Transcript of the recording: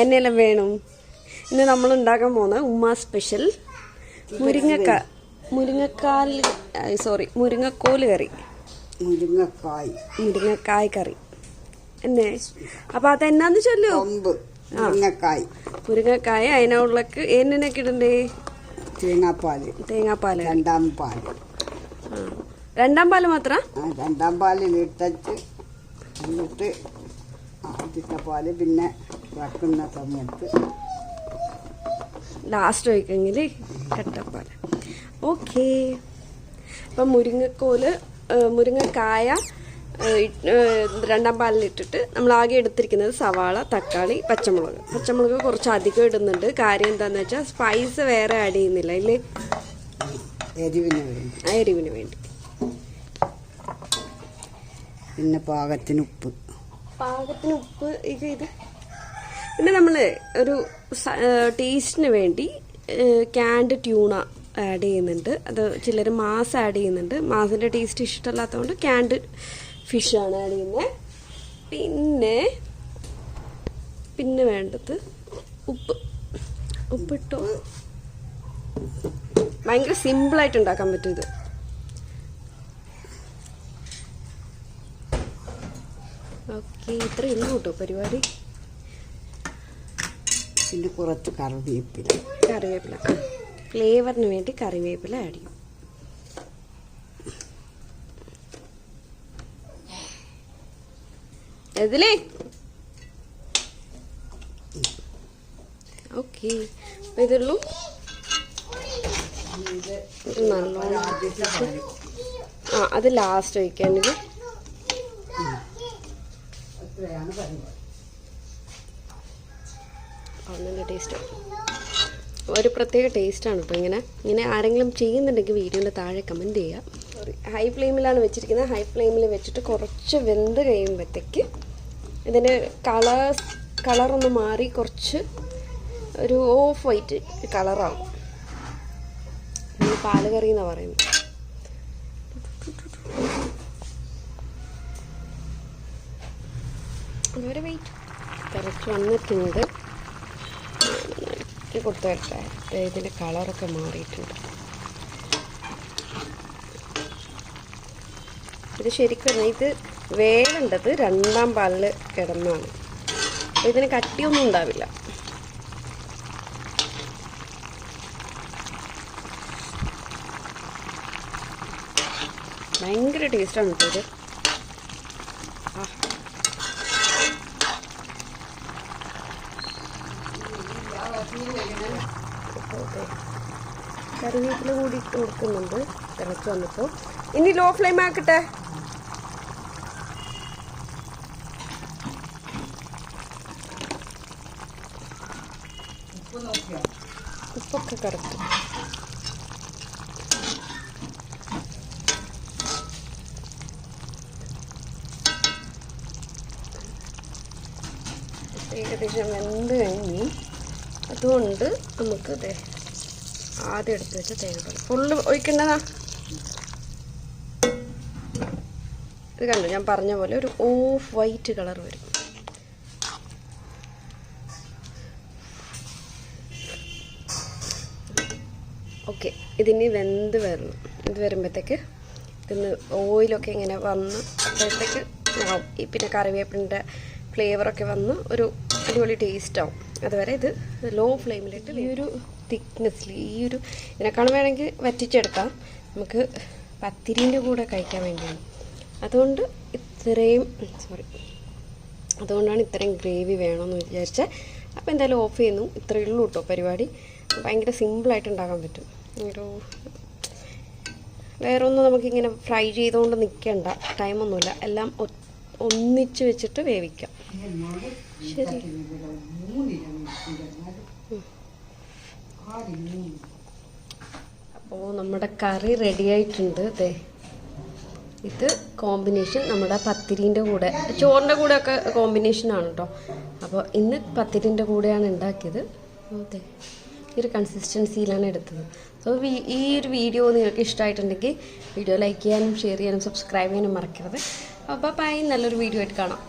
എന്നെല്ലാം വേണം. ഇന്ന് നമ്മൾ ഉണ്ടാക്കാൻ പോകുന്ന ഉമ്മ സ്പെഷ്യൽ മുരിങ്ങക്ക മുരിങ്ങക്കാൽ സോറി മുരിങ്ങക്കോൽ കറി. മുരിങ്ങക്കായ്. മുരിങ്ങക്കായ് കറി. എന്നെ? അപ്പൊ അതെന്നാന്ന് ചൊല്ലു? മുരിങ്ങക്കായ്. മുരിങ്ങക്കായ അതിനുള്ളക്ക് എന്നൊക്കെ ഇടണ്ടേ? തേങ്ങാപ്പാൽ. തേങ്ങാപ്പാൽ. രണ്ടാം പാൽ. രണ്ടാം പാൽ മാത്രം? രണ്ടാം പാൽ ഇട്ടച്ച് എന്നിട്ട് ആദ്യത്തെ പാൽ പിന്നെ വറക്കുന്ന സമയത്ത് ലാസ്റ്റ് ഒഴിക്കെങ്കിൽ കട്ടപ്പാൽ ഓക്കെ അപ്പം മുരിങ്ങക്കോൽ മുരിങ്ങക്കായ രണ്ടാം പാലിലിട്ടിട്ട് നമ്മൾ ആകെ എടുത്തിരിക്കുന്നത് സവാള തക്കാളി പച്ചമുളക്. പച്ചമുളക് കുറച്ച് അധികം ഇടുന്നുണ്ട്. കാര്യം എന്താന്ന് വെച്ചാൽ സ്പൈസ് വേറെ ആഡ് ചെയ്യുന്നില്ല ഇല്ലേ എരിവിന് വേണ്ടി. ആ എരിവിന് വേണ്ടി. പിന്നെ പാകത്തിന് ഉപ്പ്. പാകത്തിന് ഉപ്പ് ഇത്. പിന്നെ നമ്മൾ ഒരു ടേസ്റ്റിന് വേണ്ടി ക്യാൻഡ് ട്യൂണ ആഡ് ചെയ്യുന്നുണ്ട്. അത് ചിലർ മാസ് ആഡ് ചെയ്യുന്നുണ്ട്. മാസിന്റെ ടേസ്റ്റ് ഇഷ്ടമല്ലാത്തതുകൊണ്ട് ക്യാൻഡ് ഫിഷാണ് ആഡ് ചെയ്യുന്നത് പിന്നെ പിന്നെ വേണ്ടത് ഉപ്പ്. ഉപ്പിട്ടോ ഭയങ്കര സിമ്പിളായിട്ട് ഉണ്ടാക്കാൻ പറ്റും ഇത്. ഓക്കെ ഇത്രയേ ഉള്ളൂ കേട്ടോ പരിപാടി. പിന്നെ കുറച്ച് കറിവേപ്പില. കറിവേപ്പില. ഫ്ലേവറിന് വേണ്ടി കറിവേപ്പില ആഡ് ചെയ്യും. ഇതിലേ ഓക്കെ. ഇതുള്ളൂ. ഇത് നല്ലോണം ആ അത് ലാസ്റ്റ് വയ്ക്കാൻ പരിപാടി. നല്ല ടേസ്റ്റ് ഒരു പ്രത്യേക ടേസ്റ്റാണ് കേട്ടോ ഇങ്ങനെ ഇങ്ങനെ ആരെങ്കിലും ചെയ്യുന്നുണ്ടെങ്കിൽ വീഡിയോന്റെ താഴെ കമന്റ് ചെയ്യുക ഹൈ ഫ്ലെയിമിലാണ് വെച്ചിരിക്കുന്നത്. ഹൈ ഫ്ലെയിമിൽ വെച്ചിട്ട് കുറച്ച് വെന്ത് കഴിയുമ്പോഴത്തേക്ക് ഇതിന്റെ കളർ കളറൊന്ന് മാറി കുറച്ച് ഒരു ഓഫ് വൈറ്റ് കളറാവും നമ്മൾ പാൽ കറി എന്നാണ് പറയുന്നത്? അതുവരെ വെയിറ്റ് തിളച്ച് വന്നിട്ടുണ്ട്. ഇട്ട് കൊടുത്തു വരട്ടെ. ഇതിന്റെ കളറൊക്കെ മാറിയിട്ടുണ്ട്. ഇത് ശരിക്കും ഇത് വേവേണ്ടത് രണ്ടാം പാലിൽ കിടന്നാണ്. അപ്പോൾ ഇതിന് കട്ടിയൊന്നും ഉണ്ടാവില്ല. ഭയങ്കര ടേസ്റ്റാണ് കേട്ടോ ഇത് ആ ഓക്കെ കറിവേപ്പില കൂടി ഇട്ട് കൊടുക്കുന്നുണ്ട്. തിളച്ച് വന്നപ്പോൾ. ഇനി ലോ ഫ്ലെയിം ആക്കട്ടെ. ഉപ്പൊക്കെ കറക്റ്റ് ഏകദേശം വെന്ത് കഴിഞ്ഞു. അതുകൊണ്ട് നമുക്ക് ദേ ആദ്യം എടുത്ത് വെച്ച തേങ്ങാപ്പാൽ ഫുള്ള് ഒഴിക്കേണ്ടതാ? ഇത് കണ്ടു? ഞാൻ പറഞ്ഞ പോലെ ഒരു ഓഫ് വൈറ്റ് കളർ വരും. ഓക്കെ. ഇതിനി വെന്ത് വരണം. ഇത് വരുമ്പോഴത്തേക്ക് ഇതിന്ന് ഓയിലൊക്കെ ഇങ്ങനെ വന്ന് അപ്പോഴത്തേക്ക് പിന്നെ കറിവേപ്പിന്റെ ഫ്ലേവറൊക്കെ വന്ന് ഒരു അടിപൊളി ടേസ്റ്റ് ആവും. അതുവരെ ഇത് ലോ ഫ്ലെയിമിലിട്ട് ഈ ഒരു തിക്നെസ്സിൽ ഈ ഒരു ഇതിനേക്കാളും വേണമെങ്കിൽ വറ്റിച്ചെടുക്കാം. നമുക്ക് പത്തിരിന്റെ കൂടെ കഴിക്കാൻ വേണ്ടിയാണ്. അതുകൊണ്ട് ഇത്രയും സോറി അതുകൊണ്ടാണ് ഇത്രയും ഗ്രേവി വേണമെന്ന് വിചാരിച്ചത് അപ്പോൾ എന്തായാലും ഓഫ് ചെയ്യുന്നു. ഇത്രയേ ഉള്ളൂ കേട്ടോ പരിപാടി. ഭയങ്കര സിമ്പിളായിട്ട് ഉണ്ടാക്കാൻ പറ്റും. ഒരു വേറെ ഒന്നും നമുക്കിങ്ങനെ ഫ്രൈ ചെയ്തുകൊണ്ട് നിൽക്കേണ്ട ടൈമൊന്നുമില്ല എല്ലാം ഒന്നിച്ച് വെച്ചിട്ട് വേവിക്കാം. ശരി. അപ്പോൾ നമ്മുടെ കറി റെഡി ആയിട്ടുണ്ട് അതെ ഇത് കോമ്പിനേഷൻ നമ്മുടെ പത്തിരീന്റെ കൂടെ ചോറിന്റെ കൂടെ ഒക്കെ കോമ്പിനേഷനാണ് കേട്ടോ അപ്പോൾ ഇന്ന് പത്തിരീന്റെ കൂടെയാണ് ഉണ്ടാക്കിയത്. അതെ ഈ ഒരു കൺസിസ്റ്റൻസിയിലാണ് എടുത്തത്. സോ ഈ ഒരു വീഡിയോ നിങ്ങൾക്ക് ഇഷ്ടമായിട്ടുണ്ടെങ്കിൽ വീഡിയോ ലൈക്ക് ചെയ്യാനും ഷെയർ ചെയ്യാനും സബ്സ്ക്രൈബ് ചെയ്യാനും മറക്കരുത്. അപ്പോൾ ബൈ നല്ലൊരു വീഡിയോ ആയിട്ട് കാണാം.